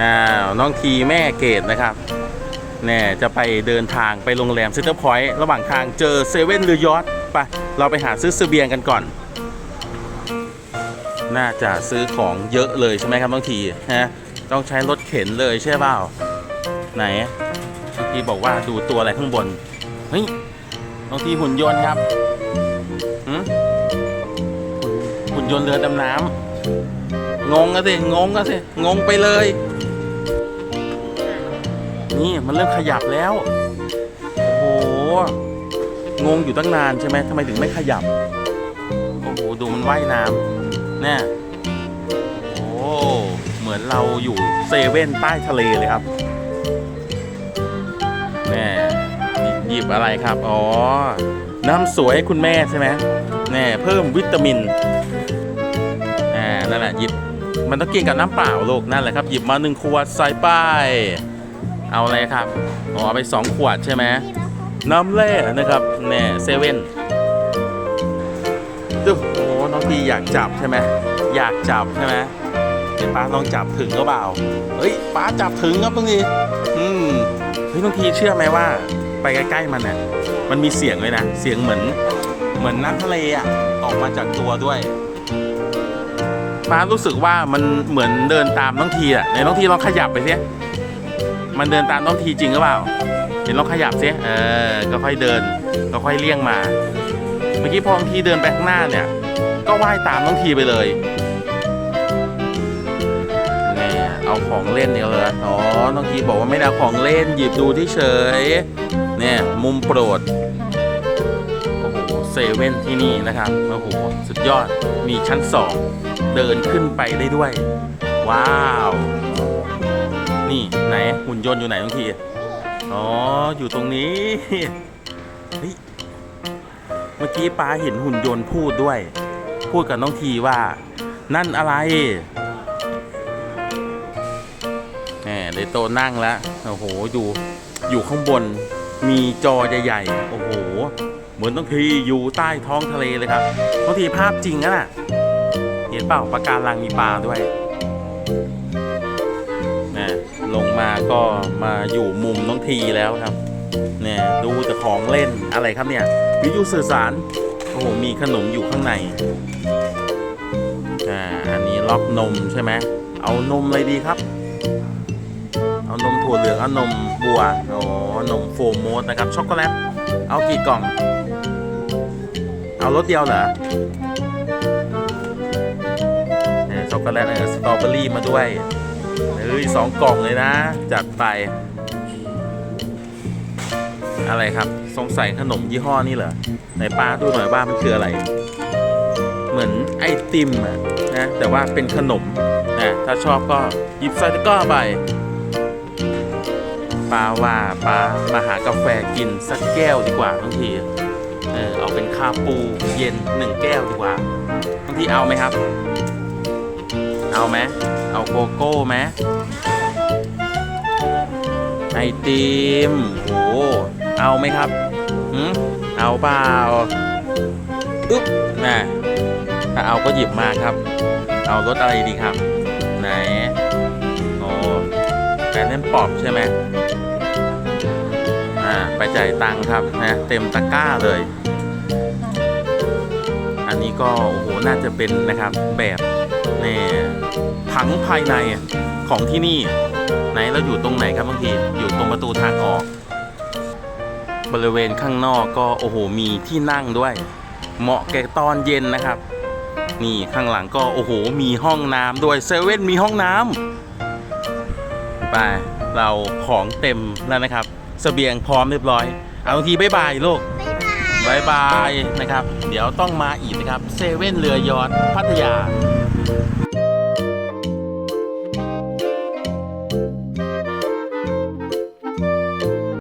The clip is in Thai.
อ้าวน้องทีแม่เกดนะครับแน่จะไปเดินทางไปโรงแรมเซ็นเตอร์พอยต์ระหว่างทางเจอเซเว่นหรือยอทไปเราไปหาซื้อเสบียงกันก่อน น่าจะซื้อของเยอะเลยใช่ไหมครับน้องทีฮะต้องใช้รถเข็นเลยใช่เปล่าไหนน้องทีบอกว่าดูตัวอะไรข้างบนเฮ้ยน้องทีหุ่นยนต์ครับหืหุ่นยนต์เรือดำน้ำงงอะสิงงอะสิงงไปเลย นี่มันเริ่มขยับแล้ว โอ้โห งงอยู่ตั้งนานใช่ไหมทำไมถึงไม่ขยับ โอ้โห ดูมันว่ายน้ำเนี่ยโอ้ เหมือนเราอยู่เซเว่นใต้ทะเลเลยครับแน่หยิบอะไรครับ อ๋อ น้ำสวยให้คุณแม่ใช่ไหมแน่เพิ่มวิตามินอ่านั่นแหละหยิบมันต้องกินกับน้ำเปล่าลูกนั่นแหละครับ หยิบมาหนึ่งขวดใส่ไป เอาอะไรครับอ๋ออไปสองขวดใช่ไหมน้ำแร่นะครับแน่เซเว่นดูโอ้น้องพีอยากจับใช่ไหมอยากจับใช่ไหมเดี๋ยวป้าลองจับถึงก็เปล่าเฮ้ยป้าจับถึงครับบางทีอืมเฮ้ยน้องพีเชื่อไหมว่า ไปใกล้ๆมันน่ะมันมีเสียงเลยนะเสียงเหมือน เหมือนน้ำทะเลอะออกมาจากตัวด้วยป้ารู้สึกว่ามันเหมือนเดินตามน้องทีอะในน้องทีลองขยับไปสิ มันเดินตามน้องทีจริงหรือเปล่า เห็นลองขยับสิเออ ก็ค่อยเดิน ก็ค่อยเลี่ยงมา เมื่อกี้พอน้องทีเดินไปข้างหน้าเนี่ย ก็ว่ายตามน้องทีไปเลยนี่เอาของเล่นเนี่ยเลยอ๋อ น้องทีบอกว่าไม่ได้เอาของเล่นหยิบดูที่เฉย เนี่ย มุมโปรด โอ้โห เซเว่นที่นี่นะครับ โอ้โห สุดยอด มีชั้นสอง เดินขึ้นไปได้ด้วย ว้าว นี่ไหนหุ่นยนต์อยู่ไหนบางที อ๋อ อยู่ตรงนี้เฮ้ยเมื่อกี้ป้าเห็นหุ่นยนต์พูดด้วย พูดกับน้องทีว่า นั่นอะไรแหมเดโตนั่งแล้วโอ้โหดูอยู่ข้างบนมีจอใหญ่ๆโอ้โห เหมือนน้องทีอยู่ใต้ท้องทะเลเลยครับน้องทีภาพจริงนะ่ะ เห็นเปล่าปะการังมีปลาด้วย ลงมาก็มาอยู่มุมน้องทีแล้วครับ เนี่ยดูแต่ของเล่นอะไรครับเนี่ย วิทยุสื่อสาร โอ้โหมีขนมอยู่ข้างใน อ่า อันนี้ล็อกนมใช่ไหม เอานมอะไรดีครับ เอานมถั่วเหลือง เอานมบัวอ๋อนมโฟมโมสนะครับ ช็อกโกแลต เอากี่กล่อง เอารสเดียวเหรอเนี่ยช็อกโกแลตเออสตรอเบอรี่มาด้วย เฮ้ยสองกล่องเลยนะ จัดไป อะไรครับ สงสัยขนมยี่ห้อนี่เหรอไหนป้าดูหน่อยว่ามันคืออะไร เหมือนไอติมอะนะแต่ว่าเป็นขนมนะถ้าชอบก็หยิบใส่ตะกร้อไปป้าว่าป้ามาหากาแฟกินสักแก้วดีกว่าบางทีเออเอาเป็นคาปูเย็นหนึ่งแก้วดีกว่าบางทีเอาไหมครับ เอาไหมเอาโกโก้ไหมไอติมโอ้เอาไหมครับหืมเอาเปล่าอึ๊บน่ะถ้าเอาก็หยิบมาครับ เอารถอะไรดีครับ ไหนโอ้แกเล่นปอบใช่ไหมอ่าไปจ่ายตังค์ครับนะเต็มตะกร้าเลย อันนี้ก็โอ้โหน่าจะเป็นนะครับแบบ นี่ผังภายในของที่นี่ ไหนเราอยู่ตรงไหนครับบางทีอยู่ตรงประตูทางออก บริเวณข้างนอกก็โอ้โหมีที่นั่งด้วย เหมาะแก่ตอนเย็นนะครับ นี่ข้างหลังก็โอ้โหมีห้องน้ำด้วยเซเว่นมีห้องน้ำไปเราของเต็มแล้วนะครับเสบียงพร้อมเรียบร้อย เอาบางทีบ๊ายบายลูก บายบายนะครับ เดี๋ยวต้องมาอีกนะครับเซเว่นเรือยอทพัทยา